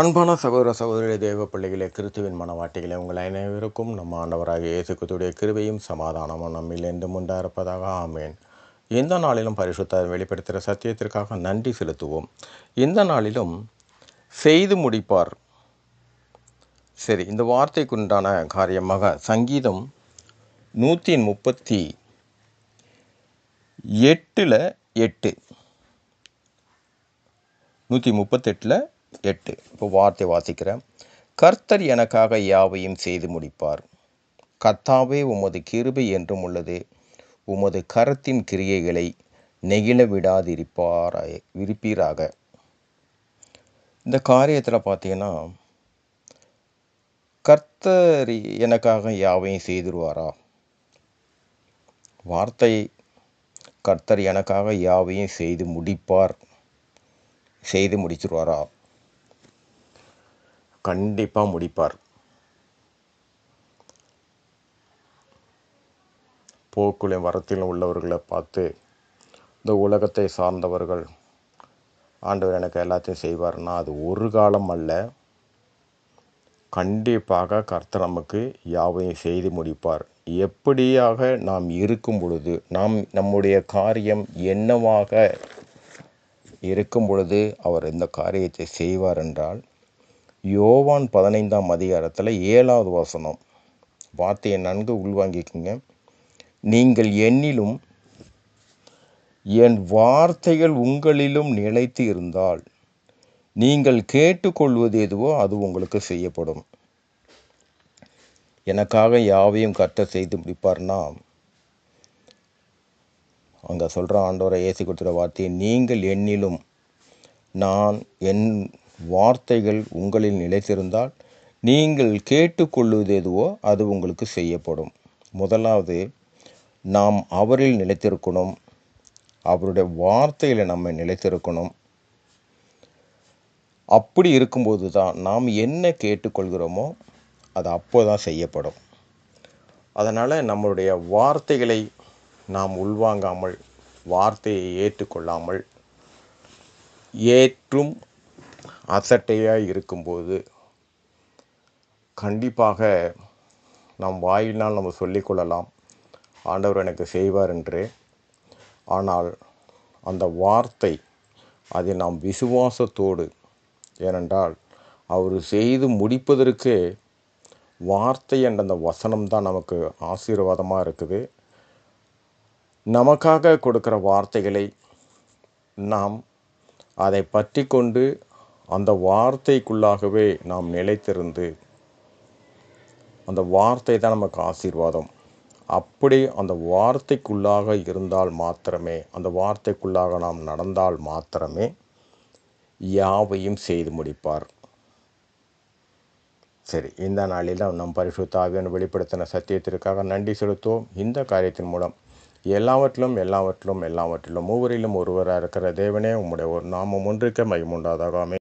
அன்பான சகோதர சகோதரி தேவ பிள்ளைகளே கிறிஸ்துவின் மனவாட்டிகளே உங்கள் அனைவருக்கும் நம்ம ஆண்டவராக இயேசுக்குத்துடைய கிருபையும் சமாதானமும் நம்மில் என்றும் உண்டாயிருப்பதாக. ஆமேன். இந்த நாளிலும் பரிசுத்த வெளிப்படுத்துகிற சத்தியத்திற்காக நன்றி செலுத்துவோம். இந்த நாளிலும் செய்து முடிப்பார். சரி இந்த வார்த்தைக்குண்டான காரியமாக சங்கீதம் நூற்றி முப்பத்தி எட்டில் எட்டு. நூற்றி முப்பத்தெட்டில் எட்டு. இப்போ வார்த்தை வாசிக்கிறேன். கர்த்தர் எனக்காக யாவையும் செய்து முடிப்பார். கர்த்தாவே உமது கிருபை என்றும் உள்ளது. உமது கரத்தின் கிரியைகளை நெகிழ விடாதிருப்பாராய் விரிப்பீராக. இந்த காரியத்தில் பார்த்தீங்கன்னா கர்த்தர் எனக்காக யாவையும் செய்திருவாரா? வார்த்தை கர்த்தர் எனக்காக யாவையும் செய்து முடிப்பார். செய்து முடிச்சிருவாரா? கண்டிப்பாக முடிப்பார். போக்குலையும் வரத்திலும் உள்ளவர்களை பார்த்து இந்த உலகத்தை சார்ந்தவர்கள் ஆண்டவர் எனக்கு எல்லாத்தையும் செய்வார்னா அது ஒரு காலம் அல்ல. கண்டிப்பாக கர்த்தர் நமக்கு யாவையும் செய்து முடிப்பார். எப்படியாக நாம் இருக்கும் பொழுது நாம் நம்முடைய காரியம் என்னவாக இருக்கும் பொழுது அவர் இந்த காரியத்தை செய்வார் என்றால் யோவான் பதினைந்தாம் அதிகாரத்தில் ஏழாவது வசனம். வார்த்தையை நன்கு உள்வாங்கிக்குங்க. நீங்கள் என்னிலும் என் வார்த்தைகள் உங்களிலும் நிலைத்து இருந்தால் நீங்கள் கேட்டுக்கொள்வது எதுவோ அது உங்களுக்கு செய்யப்படும். எனக்காக யாவையும் கற்ற செய்து முடிப்பார்னா அங்கே சொல்கிற ஆண்டவரை ஏசி கொடுத்துற வார்த்தையை நீங்கள் என்னிலும் நான் என் வார்த்தைகள் உங்களில் நிலைத்திருந்தால் நீங்கள் கேட்டுக்கொள்வது எதுவோ அது உங்களுக்கு செய்யப்படும். முதலாவது நாம் அவரில் நிலைத்திருக்கணும். அவருடைய வார்த்தையில் நம்ம நிலைத்திருக்கணும். அப்படி இருக்கும்போது தான் நாம் என்ன கேட்டுக்கொள்கிறோமோ அது அப்போ தான் செய்யப்படும். அதனால் நம்மளுடைய வார்த்தைகளை நாம் உள்வாங்காமல் வார்த்தையை ஏற்றுக்கொள்ளாமல் ஏற்றும் அசட்டையாக இருக்கும்போது கண்டிப்பாக நம் வாயினால் நம்ம சொல்லிக்கொள்ளலாம் ஆண்டவர் எனக்கு செய்வார் என்று. ஆனால் அந்த வார்த்தை அதை நாம் விசுவாசத்தோடு ஏனென்றால் அவர் செய்து முடிப்பதற்கு வார்த்தை என்ற அந்த வசனம் தான் நமக்கு ஆசீர்வாதமாக இருக்குது. நமக்காக கொடுக்குற வார்த்தைகளை நாம் அதை பற்றி கொண்டு அந்த வார்த்தைக்குள்ளாகவே நாம் நிலைத்திருந்து அந்த வார்த்தை தான் நமக்கு ஆசீர்வாதம். அப்படி அந்த வார்த்தைக்குள்ளாக இருந்தால் மாத்திரமே அந்த வார்த்தைக்குள்ளாக நாம் நடந்தால் மாத்திரமே யாவையும் செய்து முடிப்பார். சரி இந்த நாளில் நம் பரிசுத்தாவியன் வெளிப்படுத்தின சத்தியத்திற்காக நன்றி செலுத்துவோம். இந்த காரியத்தின் மூலம் எல்லாவற்றிலும் எல்லாவற்றிலும் எல்லாவற்றிலும் மூவரிலும் ஒருவராக இருக்கிற தேவனே உம்முடைய ஒரு நாமம் ஒன்றுக்க மைமுண்டாதாக